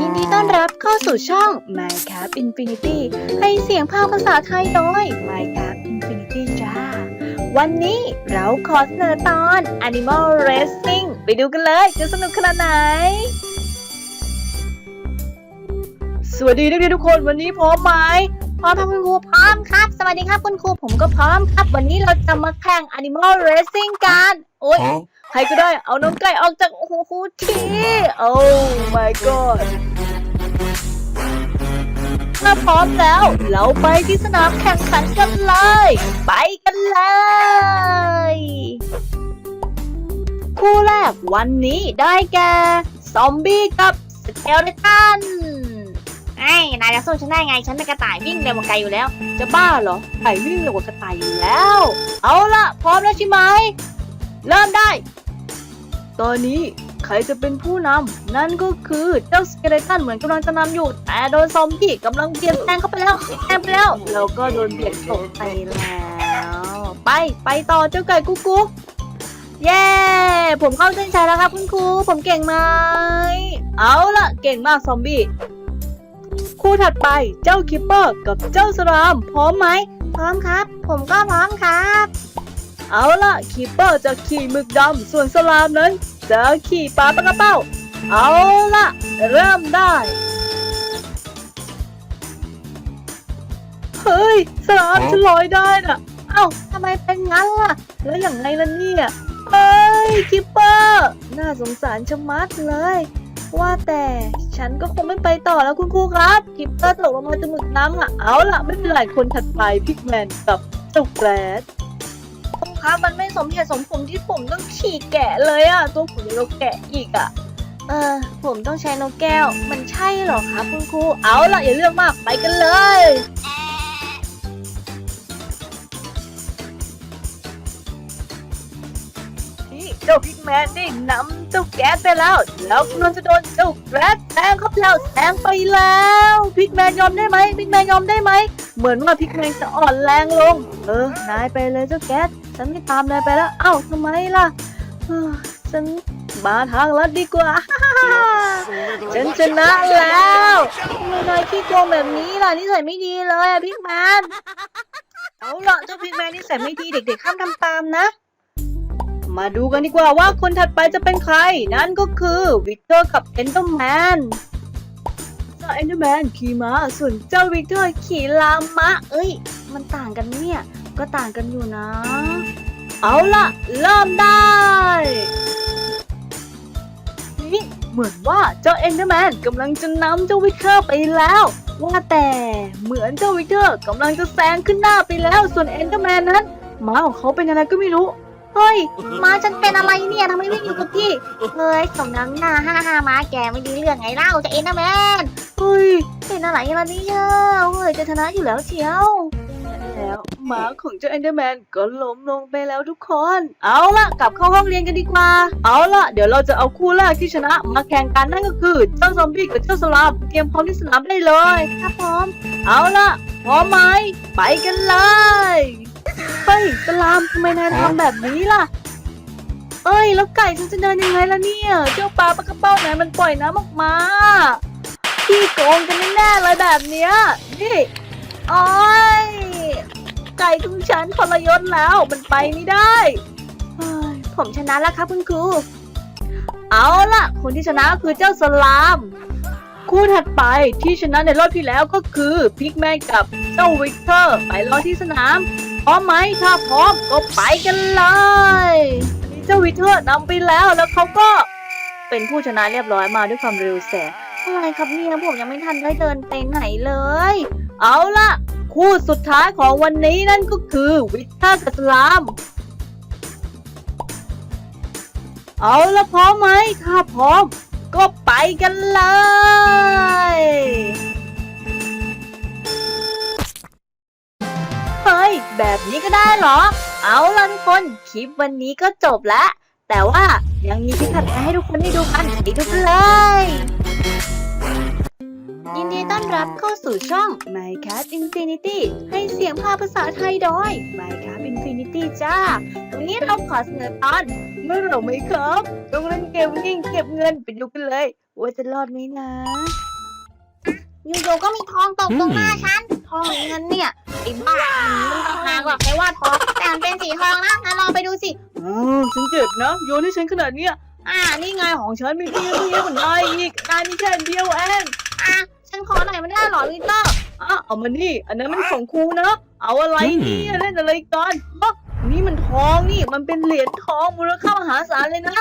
ยินดีต้อนรับเข้าสู่ช่อง Minecraft Infinity ให้เสียงภาคภาษาไทยโดย Minecraft Infinity จ้า วันนี้เราขอเสนอตอน Animal Racing ไปดูกันเลยจะสนุกขนาดไหน สวัสดีนักเรียนทุกคนวันนี้พร้อมไหมพร้อมครับคุณครูพร้อมครับ สวัสดีครับคุณครูผมก็พร้อมครับ วันนี้เราจะมาแข่ง Animal Racing กัน โอ๊ย ใครก็ได้เอาน้องไก่ออกจากหูคูทีโอ้ my god ถ้าพร้อมแล้ว เราไปที่สนามแข่งขันกันเลย ไปกันเลย คู่แรกวันนี้ได้แก่ ซอมบี้กับสเกลเลตันไอ้นายจะสู้ฉันได้ไง ฉันเป็นกระต่ายวิ่งเร็วกว่าไกลอยู่แล้ว จะบ้าเหรอไก่วิ่งเร็วกว่ากระต่ายอยู่แล้ว เอาละพร้อมแล้วใช่ไหม เริ่มได้ ตอนนี้ใครจะเป็นผู้นำนั่นก็คือเจ้าสเกเลตันเหมือนกำลังจะนำอยู่ แต่โดนซอมบี้กำลังเบียดแซงเข้าไปแล้วแซงไปแล้วแล้วก็โดนเบียดตกไปแล้ว ไปไปต่อเจ้าไก่กุ๊กกุ๊กเย้ ผมเข้าเส้นชัยแล้วครับคุณครู ผมเก่งไหม เอาละเก่งมากซอมบี้ คู่ถัดไปเจ้าคิปเปอร์กับเจ้าสรามพร้อมไหม พร้อมครับ ผมก็พร้อมครับ เอาล่ะคีเปอร์จะขี่หมึกดำส่วนสลามนั้นจะขี่ปลาปลากระเป้า เอาล่ะเริ่มได้ เฮ้ย สลามฉันลอยได้น่ะ เอ้าทำไมเป็นงั้นล่ะ แล้วอย่างไรล่ะเนี่ย เฮ้ยคิปเปอร์ น่าสงสารชะมัดเลย ว่าแต่ฉันก็คงไม่ไปต่อแล้วคุณครูครับคิปเปอร์ตกลงมาจากหมึกน้ำอะ เอาล่ะ ไม่เป็นไรคนถัดไปพิกแมนกับเจ้าแกรดผ มครับมันไม่สมเหตุสมผลที่ผมต้องขี่แกะเลยอะตัวผมเป็นกแกะอีกอะเออ ผมต้องใช้นกแก้ว มันใช่เหรอคะคุณครู เอาล่ะอย่าเลือกมากไปกันเลย เจ้าพิกแมนได้นำเจ้าแก๊สไปแล้ว แล้วกำลังจะโดนเจ้าแกรดแซงเข้าไปแล้วแซงไปแล้วพิกแมนยอมได้ไหมพิกแมนยอมได้ไหม เหมือนว่าพิกแมนจะอ่อนแรงลง เออนายไปเลยเจ้าแก๊สฉันไม่ตามนายไปแล้วเอ้าทำไมล่ะฉันมาทางลัดดีกว่า ฉันชนะแล้วทำไมนายขี้โกงแบบนี้ล่ะนิสัยไม่ดีเลยอะพิกแมนเอาละเจ้าพิกแมนนิสัยไม่ดีเด็กๆห้ามทำตามนะ มาดูกันดีกว่าว่าคนถัดไปจะเป็นใคร นั่นก็คือวิกเตอร์กับเอนเดอร์แมนเจ้าเอนเดอร์แมนขี่ม้าส่วนเจ้าวิกเตอร์ขี่ลามะ เอ้ย มันต่างกันเนี่ย ก็ต่างกันอยู่นะ เอาล่ะ เริ่มได้นี่เหมือนว่าเจ้าเอนเดอร์แมนกำลังจะนำเจ้าวิกเตอร์ไปแล้ว ว่าแต่เหมือนเจ้าวิกเตอร์กำลังจะแซงขึ้นหน้าไปแล้ว ส่วนเอนเดอร์แมนนั้นม้าของเขาเป็นอะไรก็ไม่รู้ เฮ้ยม้าฉันเป็นอะไรเนี่ยทำไมไม่อยู่กับที่เฮ้ยสมน้ำหน้าห้าห้าม้าแกไม่ดีเรื่องไงเล่าจะเอ็นนะแมนเฮ้ยเป็นอะไรล่ะเนี่ยเฮ้ยจะชนะอยู่แล้วเชียวแล้วหมาของเจ้าเอนเดอร์แมนก็ล้มลงไปแล้วทุกคน เอาล่ะกลับเข้าห้องเรียนกันดีกว่า เอาล่ะเดี๋ยวเราจะเอาคู่แรกที่ชนะมาแข่งกันนั่นก็คือเจ้าซอมบี้กับเจ้าสลามเตรียมพร้อมที่สนามได้เลย ครับพร้อม เอาล่ะพร้อมไหม ไปกันเลยเฮ้ยสลาม ทำไมนายทำแบบนี้ล่ะ เอ้ย แล้วไก่ฉันจะเดินยังไงล่ะเนี่ย เจ้าปลาปลากระเป้าไหนมันปล่อยน้ำออกมาพี่โกงกันแน่ๆเลยแบบเนี้ย นี่โอ้ยไก่ของฉันทรยศแล้ว มันไปไม่ได้เฮ้ยผมชนะแล้วครับคุณครู เอาล่ะ คนที่ชนะคือเจ้าสลาม คู่ถัดไปที่ชนะในรอบที่แล้วก็คือพิกแมนกับเจ้าวิกเตอร์ ไปรอที่สนาม พร้อมไหมถ้าพร้อมก็ไปกันเลยนี่เจ้าวิเตอร์นำไปแล้วแล้วเขาก็เป็นผู้ชนะเรียบร้อยมาด้วยความเร็วแสงอะไรครับเนี่ยผมยังไม่ทันได้เดินไปไหนเลย เอาล่ะ คู่สุดท้ายของวันนี้นั่นก็คือวิเตอร์กับสลาม เอาละพร้อมไหมถ้าพร้อม ก็ไปกันเลย แบบนี้ก็ได้เหรอ เอาล่ะทุกคน คลิปวันนี้ก็จบแล้ว แต่ว่ายังมีคลิปถัดไปให้ทุกคนได้ดูกันไปดูกันเลย ยินดีต้อนรับเข้าสู่ช่อง Minecraft Infinity ให้เสียงภาคภาษาไทยโดย Minecraft Infinity จ้า วันนี้เราขอเสนอตอน เมื่อเราไม่ครับต้องเล่นเกมวิ่งเก็บเงินไปดูกันเลย ว่าจะรอดไหมนะ อยู่ๆก็มีทองตกตรงหน้าฉัน ทองหรือเงินเนี่ยไอ้บ้ามันต่างหากว่าใครว่าทองแต่มันเป็นสีทองนะงั้นลองไปดูสิอ๋อฉันเจ็บนะโยนให้ฉันขนาดเนี้ยอ่านี่ไงของฉันมีเพียงเพียงเหมือนนายอีกนายมีแค่อันเดียวเองอะฉันขอหน่อยไม่ได้หรอวิเตอร์อะเอามานี่ อันนั้นมันของครูนะ เอาอะไรเนี่ยเล่นอะไรกันฮะ นี่มันทองนี่ มันเป็นเหรียญทองมูลค่ามหาศาลเลยนะ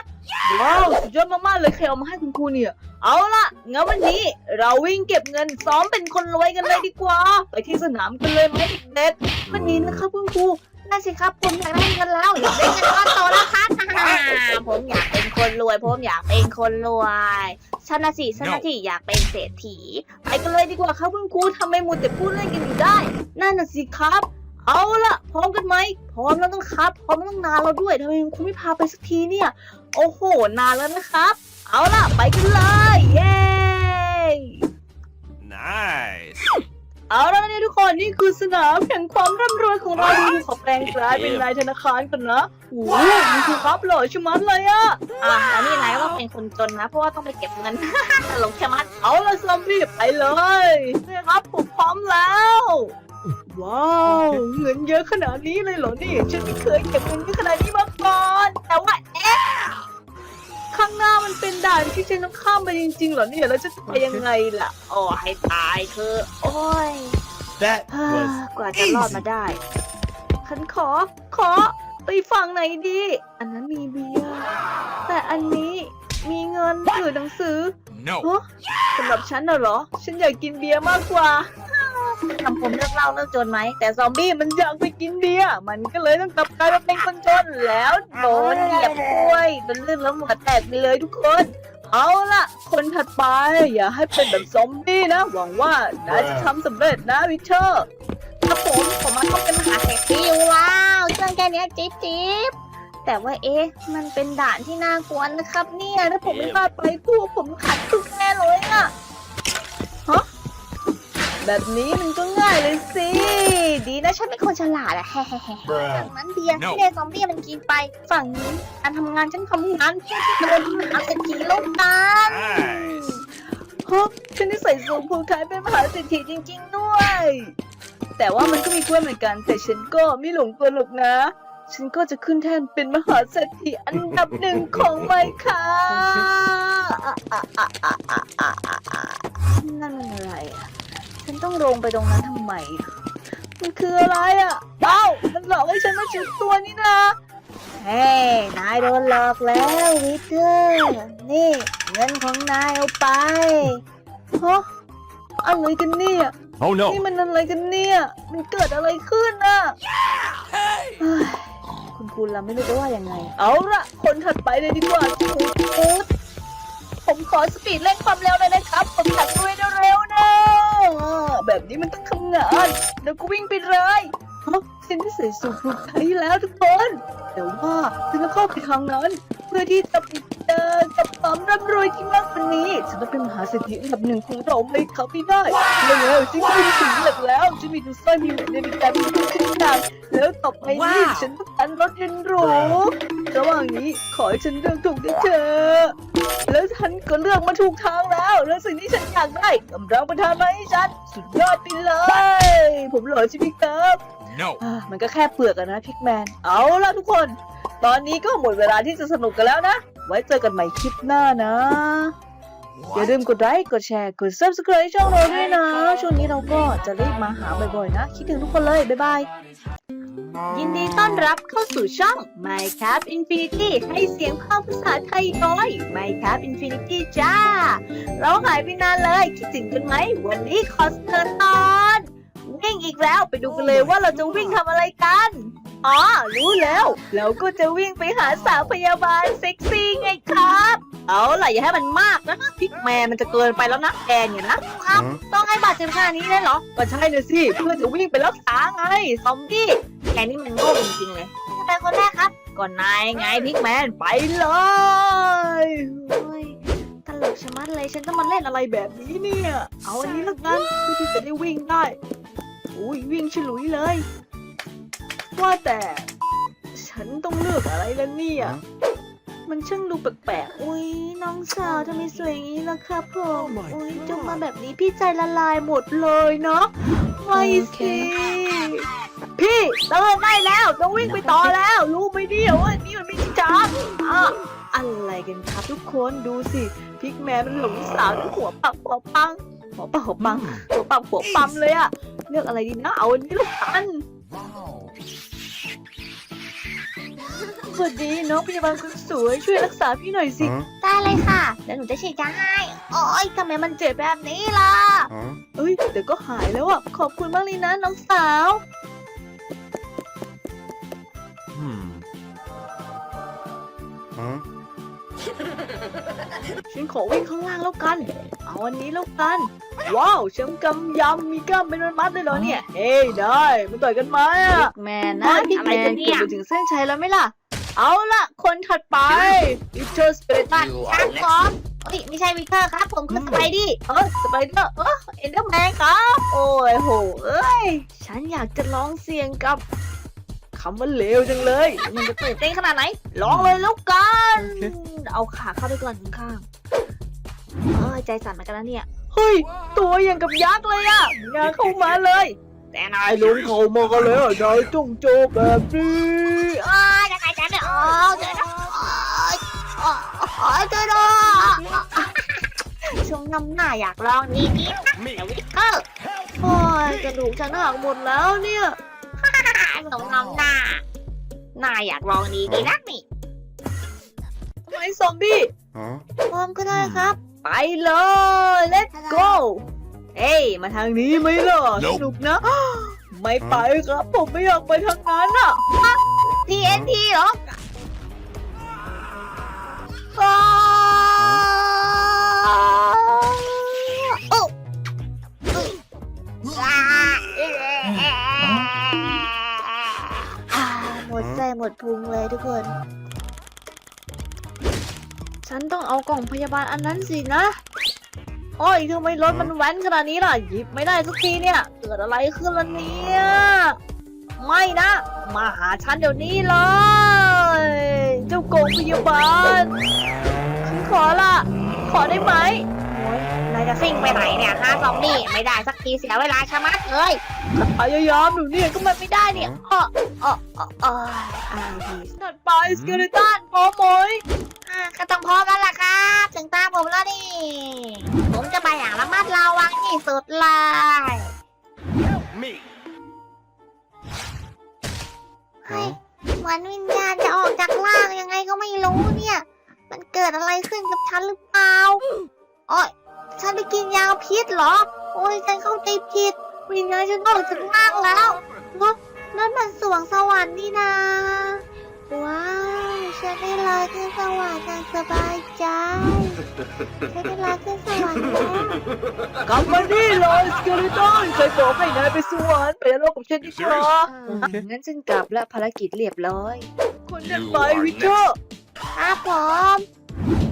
ว้าว สุดยอดมากๆเลยใครเอามาให้คุณครูเนี่ย เอาล่ะงั้นวันนี้เราวิ่งเก็บเงินซ้อมเป็นคนรวยกันเลยดีกว่า ไปที่สนามกันเลยไหมเด็กๆวันนี้นะครับคุณครูนั่นสิครับผมอยากได้เงินแล้วอยากได้เงินก้อนโตแล้วครับอ่าผมอยากเป็นคนรวย ผมอยากเป็นคนรวยฉันนะสิฉันนะสิอยากเป็นเศรษฐี ไปกันเลยดีกว่าครับคุณครูทำไมมัวแต่พูดเล่นกันอยู่ได้ นั่นน่ะสิครับ เอาล่ะพร้อมกันไหมพร้อมแล้วต้องครับพร้อมแล้วต้องนานแล้วด้วยทำไมคุณครูไม่พาไปสักทีเนี่ยโอ้โหนานแล้วนะครับ เอาล่ะไปกันเลยเย้ Nice. เอาแล้วนี่ทุกคนนี่คือสนามแห่งความร่ำรวยของเราดูขอแปลงกลายเป็นนายธนาคารกันนะโอ้โหนี่คือครับหล่อชะมัดเลยอะอะแล้วนี่นายก็ต้องเป็นคนจนนะ เพราะว่าต้องไปเก็บเงินตลกแค่มัดเอาละซอมบี้ไปเลยนี่ครับผมพร้อมแล้ว ว้าวเงินเยอะขนาดนี้เลยเหรอนี่ฉันไม่เคยเก็บเงินเยอะขนาดนี้มาก่อนแต่ว่าเอ๊ะข้างหน้ามันเป็นด่านที่ฉันต้องข้ามไปจริงๆเหรอเนี่ยแล้วจะไปยังไงล่ะโอ้ให้ตายเธอะโอ้ย That ฮ่า was กว่าจะรอดมาได้ฉันขอ ขอ ไปฝั่งไหนดี อันนั้นมีเบียร์แต่อันนี้มีเงินหรือหนังสือ no. ฮะสำหรับฉันน่ะเหรอ ฉันอยากกินเบียร์มากกว่า ทำผมเลิกเล่าเลิกจนไหม แต่ซอมบี้มันอยากไปกินเบียร์มันก็เลยต้องกลับกลายมาเป็นคนจนแล้วโดนเหยียบกล้วยโดนลื่นแล้วหัวแตกไปเลยทุกคน เอาล่ะ คนถัดไปอย่าให้เป็นแบบซอมบี้นะ หวังว่านายจะทำสำเร็จนะวิเชอร์ครับผมผมมาต้องเป็นมหาเศรษฐีอยู่แล้วเรื่องแค่นี้จิ๊บจิ๊บแต่ว่าเอ๊ะ มันเป็นด่านที่น่ากลัวนะครับ เนี่ยถ้าผมไม่พลาดไปคู่ผมขัดทุกแน่เลยอะ แบบนี้มันก็ง่ายเลยสิ ดีนะฉันเป็นคนฉลาดอะแฮ่ๆ Bruh. ฝั่งนั้นเบียร์ No ที่เดซอมบี้มันกินไป ฝั่งนี้การทำงานฉันทำงานเพื่อที่จะเป็นมหาเศรษฐีโลกกัน Nice. ฮะฉันได้ใส่สูงผูกท้ายเป็นมหาเศรษฐีจริง ๆ ด้วย แต่ว่ามันก็มีกล้วยเหมือนกัน แต่ฉันก็ไม่หลงกลหรอกนะ ฉันก็จะขึ้นแท่นเป็นมหาเศรษฐีอันดับหนึ่งของไมค่ะนั่นมันอะไรอะฉั นต้องลงไปตรงนั้นทำไมอะมันคืออะไรอะ เอ้า มันหลอกให้ฉันมาจุดตัวนี่นะ เฮ้ยนายโดนหลอกแล้ววิเตอร์ นี่ เงินของนายเอาไปฮะอะไรกันเนี่ย Oh นี่ no. มันอะไรกันเนี่ย มันเกิดอะไรขึ้นน่ะเฮ้ยคุณครูเราไม่รู้จะว่ายังไง เอาละคนถัดไปเลยดีกว่าคูคูดผมขอสปีดเร่งความเร็วเลยนะครับ ผมอยากด้วยเร็วๆนะ แบบนี้มันต้องทำงานเดี๋ยวก็วิ่งไปเลยฮะฉันได้ใส่สูทผูกไทยแล้วทุกคน แต่ว่าฉันจะเข้าไปทางนั้น เพื่อที่จะไป เจอกับความร่ำรวยที่มากกว่านี้ฉันต้องเป็นมหาเศรษฐีอันดับหนึ่งของเราไม่เขาไม่ได้แล้วฉันก็มีสิ่งหลักแล้วฉันมีทั้งสร้อยมีแหวนนาฬิกามีทุกอย่างแล้วต่อไปนี้ว้าวฉันต้องการรถเรนหรูระหว่างนี้ขอให้ฉันเลือกถูกด้วยเถอะแล้วฉันก็เลือกมาถูกทางแล้ว แล้วสิ่งที่ฉันอยากได้กำลังประทานมาให้ฉันสุดยอดไปเลย ผมหล่อใช่ไหมครับ No. อ่ามันก็แค่เปลือกอะนะพิกแมน เอาล่ะทุกคน ตอนนี้ก็หมดเวลาที่จะสนุกกันแล้วนะ ไว้เจอกันใหม่คลิปหน้านะ อย่าลืมกดไลค์กดแชร์กด subscribe ช่องเราด้วยนะ ช่วงนี้เราก็จะรีบมาหาบ่อยๆนะ คิดถึงทุกคนเลย บ๊ายบาย ยินดีต้อนรับเข้าสู่ช่อง Minecraft Infinity ให้เสียงภาคภาษาไทยน้อย Minecraft Infinity จ้า เราหายไปนานเลย คิดถึงกันไหม วันนี้ขอเสนอตอน วิ่งอีกแล้วไปดูกันเลยว่าเราจะวิ่งทำอะไรกัน อ๋อรู้แล้ว เราก็จะวิ่งไปหาสาวพยาบาลเซ็กซี่ไงครับ เอาล่ะอย่าให้มันมากนะพิกแมนมันจะเกินไปแล้วนะแอนเนี่ยนะ Huh? ต้องให้บาดเจ็บขนาดนี้เลยเหรอ ก็ใช่นะสิเพื่อจะวิ่งไปรักษาไงซอมบี้แกนี่มันโง่จริงๆเลยจะเป็นคนแรกครับก่อนนายไงพิกแมนไปเลยโอ้ยตลกชะมัดเลยฉันต้องมาเล่นอะไรอะไรแบบนี้เนี่ย เอาอันนี้ละกันเพื่อที่จะได้วิ่งได้อุ้ยวิ่งฉลุยเลย ว่าแต่ ฉันต้องเลือกอะไรแล้วเนี่ย มันช่างดูแปลกๆ อุ้ยน้องสาวทำไมสวยอย่างนี้ล่ะครับผม Oh my อุ้ย God จงมาแบบนี้พี่ใจละลายหมดเลยเนาะไม่สิ พี่เติมได้แล้วต้องวิ่งไปต่อแล้ว รู้ไหมเนี่ยว่านี่มันไม่ใช่จามอะอะไรกันครับทุกคนดูสิพิกแมนมันหลงสาวทั้งหัวปักหัวปังหัวปักหัวปังหัวปักหัวปั๊มเลยอะเลือกอะไรดีนะเอาอันนี้ลูกกัน Wow. สวัสดีน้องพยาบาลคนสวยช่วยรักษาพี่หน่อยสิ Huh? ได้เลยค่ะเดี๋ยวหนูจะฉีดยาให้โอ๊ยทำไมมันเจ็บแบบนี้ล่ะ Huh? เอ้ยเดี๋ยวก็หายแล้วอะขอบคุณมากเลยนะน้องสาว Hmm. Huh? ฉันขอวิ่งข้างล่างแล้วกัน เอาอันนี้แล้วกัน ว้าวแชมป์กำยำมีกล้ามเป็นมัดๆเลยเหรอเนี่ย เฮ้ยได้มาต่อยกันไหมอะแมนนะเฮ้ยพี่อะไรแมกันนเนี่เกือยบไปถึงเส้นชัยแล้วไหมล่ะ เอาล่ะ คนถัดไปวิเทอร์สเปรตัน You ครั are บ next. ผมเฮ้ยไม่ใช่วิกเตอร์ครับ ผมคือสไปดี้เออสไปเดอร์เออเอ็นเดอร์แมนครับ โอ้ยโหเอ้ย ฉันอยากจะลองเสี่ยงกับคำว่าเลวจังเลย มันจะตื่นเต้นขนาดไหนลองเลยแล้วกันเอาขาเข้าไปก่อนข้างๆเออใจสั่นเหมือนกันนะเนี่ย เฮ้ย ตัวอย่างกับยักษ์เลยอะงานเข้ามาเลย แต่นายลงเขามากันเลยนายจงโจบแบบนี้โอ้ยจะหายใจไม่ออกเจอนะโอ๊ยโอ๊ยโอ๊ยเจอนะช่วงน้ำหน้าอยากลองดีดีนะ Me. แต่วิกเตอร์โอ้ยกระดูกฉันหักหมดแล้วเนี่ย ช่วงน้ำหน้าหน้าอยากลองดีดีนักนี่ทำไมซอมบี้ Huh? พร้อมก็ได้ครับ ไปเลย let's go เอ้ยมาทางนี้ไหมล่ะส Nope นุกนะ ไม่ไปครับ ผมไม่อยากไปทางนั้นอะ TNT เหรอ พุงเลยทุกคน ฉันต้องเอากล่องพยาบาลอันนั้นสินะโอ้ยทำไมรถมันแว้นขนาดนี้ล่ะ หยิบไม่ได้สักทีเนี่ย เกิดอะไรขึ้นล่ะเนี่ย ไม่นะ มาหาฉันเดี๋ยวนี้เลย เจ้ากล่องพยาบาลฉันขอละขอได้ไหมโอ้ยนายจะซิ่งไปไหนเนี่ยฮะซอมบี้ไม่ได้สักทีเสียเวลาชะมัดเลย พยายามอยู่เนี่ยก็มันไม่ได้เนี่ยอ้ออ้ออ้ออ้ออ่าดีถัดไปสเกเลตันพร้อมไหมอ่าก็ต้องพร้อมแล้วล่ะครับ ถึงตามผมแล้วนี่ ผมจะไปอย่างระมัดระวังที่สุดเลย Me. เฮ้ยเหมือนวิญญาณจะออกจากร่างยังไงก็ไม่รู้เนี่ย มันเกิดอะไรขึ้นกับฉันหรือเปล่าโอ้ยฉันไปกินยาพิษเหรอ โอ้ยฉันเข้าใจผิด วิญญาณฉันออกจากร่างแล้วเนอะนั่นมันสวงสวรรค์นี่นาว้าวฉันได้ลอยขึ้นสวรรค์อย่างสบายใจฉันได้ลอยขึ้นสวรรค์แล้วกลับมานี่เลยสเกเลตันเคยบอกให้นายไปสวรรค์ไปนรกกับฉันดีกว่างั้นฉันกลับแล้วภารกิจเรียบร้อย คนถัดไป You are วิเทอร์ครับผม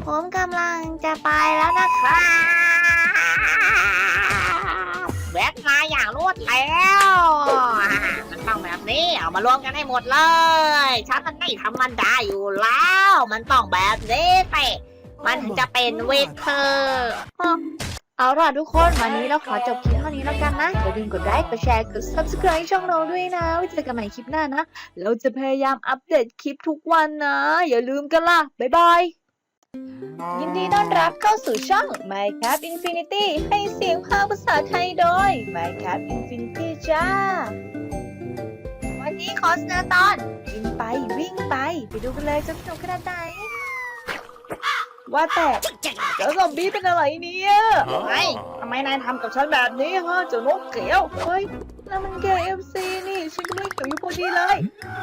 ผมกำลังจะไปแล้วนะครับ แวะมาอย่างรวดแล้วมันต้องแบบนี้เอามารวมกันให้หมดเลยฉันมันไม่ธรรมดาอยู่แล้ว มันต้องแบบนี้เตะมันถึงจะเป็นเวทเธอร์เอาล่ะทุกคน วันนี้เราขอจบคลิปเท่านี้แล้วกันนะอย่าลืมกดไลค์ กดแชร์ กด subscribe ช่องเราด้วยนะ ไว้เจอกันใหม่คลิปหน้านะ เราจะพยายามอัปเดตคลิปทุกวันนะ อย่าลืมกันล่ะ บ๊ายบาย ยินดีต้อนรับเข้าสู่ช่อง Minecraft Infinity ให้เสียงภาคภาษาไทยโดย Minecraft Infinity จ้า วันนี้ขอเสนอตอนกินไปวิ่งไป ไปดูกันเลยจะสนุกขนาดไหน ว่าแต่เจ้าซอมบี้เป็นอะไรเนี่ย Huh? ไอ้ทำไมนายทำกับฉันแบบนี้ฮะเจ้านกเขียว เฮ้ยนั่นมัน KFC นี่ ฉันก็ไม่หิวอยู่พอดีเลย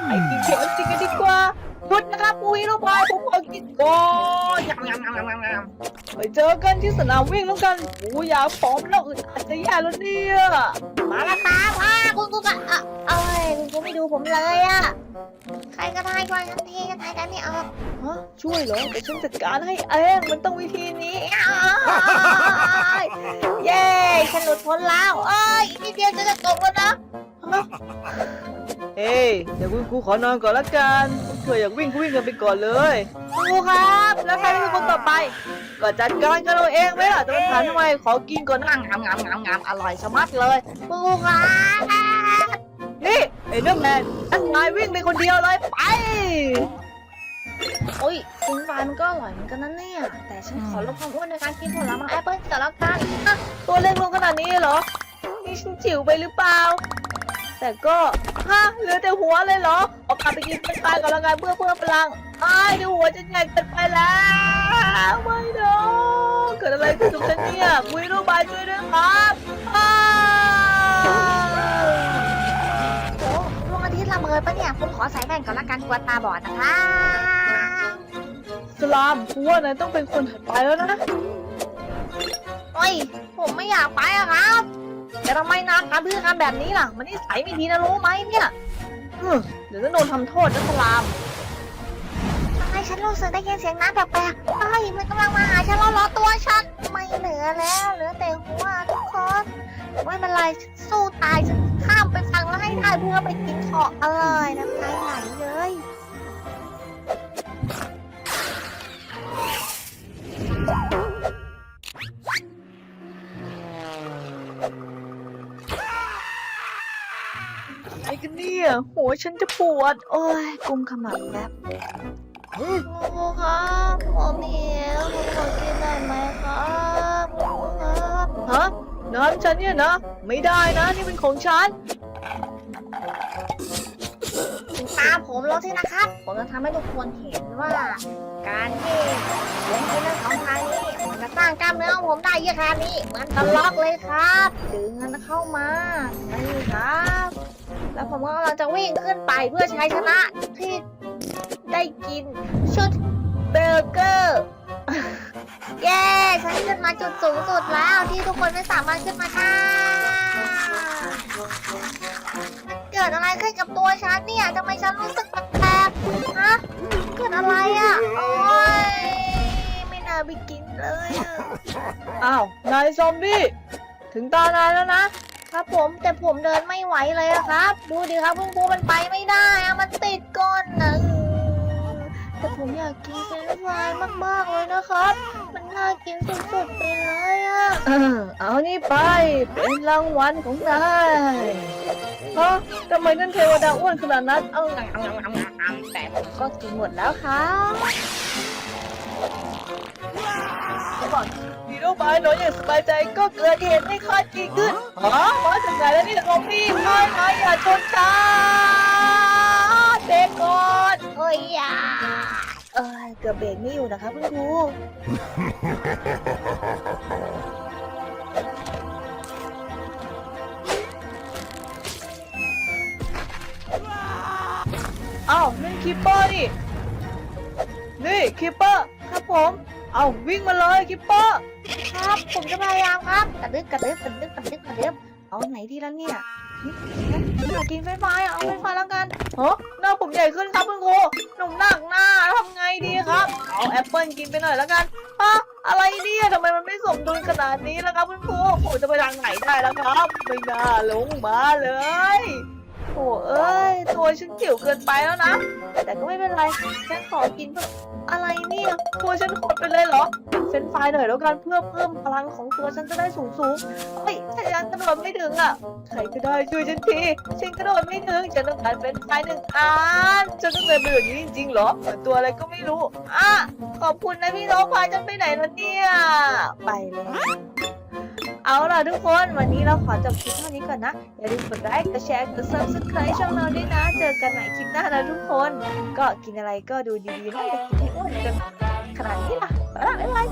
ไปกิน KFC กันดีกว่า หยุดนะครับอุ้ยลูกบายผมขอกินก่อนยำยำยำยำยำไปเจอกันที่สนามวิ่งแล้วกันโอ้ยอยากผอมแล้วอึดอัดจะแย่แล้วเนี่ยมาแล้วครับอ่าคุณกูก็อะเอ้ยคุณกูไม่ดูผมเลยอะใครก็ได้ช่วยฉันทีฉันหายใจไม่ออกฮะช่วยเหรอเดี๋ยวฉันจัดการให้เองมันต้องวิธีนี้เย้ฉันหลุดพ้นแล้วเอ้ยอีกนิดเดียวจะจะตกแล้วนะ เฮ้ยเดี๋ยวคุณครูขอนอนก่อนละกันเธออยากวิ่งก็วิ่งกันไปก่อนเลยคุณครูครับ แล้วใครเป็นคนต่อไป ก็จัดการกันเราเองไหมล่ะจะมาถามทำไมขอกินก่อนนะงามงามงามงามอร่อยชะมัดเลยคุณครูครับนี่เอ็นเดอร์แมนอันนายวิ่งไปคนเดียวเลยไป โอ้ยคุณฟานมันก็อร่อยเหมือนกันนะเนี่ย แต่ฉันขอลดความอ้วนในการกินผลไม้แอปเปิ้ลก่อนแล้วกันตัวเล็กลงขนาดนี้เหรอ นี่ฉันจิ๋วไปหรือเปล่า แต่ก็ฮะเหลือแต่หัวเลยเหรอเอากลับไปกินเป็นปลาก่อนละกันเพื่อเพิ่มพลังอ้ายเดี๋ยวหัวจะใหญ่เกินไปแล้วไม่เนาะเกิดอะไรขึ้นกับฉันเนี่ยคุยรูปบายช่วยด้วยครับอ้าวโอ้ดวงอาทิตย์ละเมอปะเนี่ย ผมขอใส่แว่นก่อนละกันกลัวตาบอดนะคะสลามกูว่านายต้องเป็นคนถัดไปแล้วนะ โอ้ย ผมไม่อยากไปอะครับ แต่ทำไมนายทำพฤติกรรมแบบนี้ล่ะ มันนิสัยไม่ดีนะรู้ไหมเนี่ยอืมเดี๋ยวจะโดนทำโทษนะสลามทำไมฉันรู้สึกได้ยินเสียงน้ำแปลกๆเฮ้ยมันกำลังมาหาฉันแล้วล้อตัวฉัน ไม่เหลือแล้วเหลือแต่หัวทุกคนไม่เป็นไรฉันสู้ตายฉันข้ามไปฝั่งแล้วให้ได้เพื่อไปกินของอร่อยน้ำลายไหลเลย กันเนี่ยหัวฉันจะปวด โอ้ยกุมขมับแป๊บครูครับผมหิวผมขอกินหน่อยไหมครับครูครับฮะน้ำฉันเนี่ยนะ ไม่ได้นะนี่เป็นของฉันตาผมแล้วสินะครับ ผมจะทำให้ทุกคนเห็นว่า การที่ผมกินทั้งสองทางนี้มันจะสร้างกล้ามเนื้อของผมได้เยอะขนาดนี้เหมือนตะล็อกเลยครับ ดึงมันเข้ามานี่ครับ แล้วผมก็กำลังจะวิ่งขึ้นไปเพื่อใช้ชนะที่ได้กินชุดเบอร์เกอร์ เย้ฉันขึ้นมาจุดสูงสุดแล้วที่ทุกคนไม่สามารถขึ้นมาได้เกิดอะไรขึ้นกับตัวฉันเนี่ยทำไมฉันรู้สึกแปลกๆฮะเกิดอะไรอะ โอ้ยไม่น่าไปกินเลยอะ อ้าวนายซอมบี้ ถึงตานายแล้วนะ ครับผมแต่ผมเดินไม่ไหวเลยอะครับ ดูดิครับคุณครูมันไปไม่ได้อะมันติดก้นนะแต่ผมอยากกินเฟรนช์ฟรายมากๆเลยนะครับ มันน่ากินสุดๆไปเลยอะเอานี่ไปเป็นรางวัลของนายฮะทำไมนั่นเทวดาอ้วนขนาดนั้นเอาแต่ผมก็กินหมดแล้วครับก่อน ฮีโร่บายน้อยอย่างสบายใจก็เกิดเหตุไม่คาดคิดขึ้นฮะมาจากไหนแล้วนี่ซอมบี้ไม่ไม่อย่าชนฉันเด็กก่อนเอ้ยอะเอ้ยเกือบเบรกไม่อยู่นะคะคุณครูอ้าวนั่นคิปเปอร์นี่นี่คิปเปอร์ครับผม เอาวิ่งมาเลยคิปเปอร์ ครับ ผมจะพยายามครับ กระดึ๊บกระดึ๊บกระดึ๊บกระดึ๊บกระดึ๊บเอาไหนดีแล้วเนี่ยอยากกินเฟฟรายอะเอาเฟฟราแล้วกันเฮ้หน้าผมใหญ่ขึ้นครับคุณครูหนุ่มหนักหน้าทำไงดีครับ เอาแอปเปิลกินไปหน่อยแล้วกันฮะอะไรเนี่ยทำไมมันไม่สมดุลขนาดนี้แล้วครับคุณครูผมจะไปทางไหนได้แล้วครับ ไม่น่าลงมาเลย โอ้เอ้ยตัวฉันจิ๋วเกินไปแล้วนะ แต่ก็ไม่เป็นไร ฉันขอกินพื่อะไรเนี่ยตัวฉันหดไปเลยเหรอเป็นเฟนช์ฟหน่อยแล้วกันเพื่อเพิ่มพลังของตัวฉันจะได้สูงสูงเฮ้ยถ้าฉันกระโดดไม่ถึงอะใครก็ได้ช่วยฉันทีฉันกระโดดไม่ถึงฉันต้องการเป็นช์ฟรายหนึ่งอันฉันต้องเดินไปแบบนี้จริงๆเหรอเหมือนตัวอะไรก็ไม่รู้อะขอบคุณนะพี่น้องพาฉันไปไหนแล้วเนี่ยไปแล้ว เอาล่ะทุกคนวันนี้เราขอจบคลิปเท่านี้ก่อนนะ อย่าลืมกดไลค์กดแชร์กด subscribe ช่องเราด้วยนะ เจอกันใหม่คลิปหน้านะทุกคน ก็กินอะไรก็ดูดีๆนะอย่ากินให้อ้วนจนขนาดนี้ล่ะบ๊ายบาย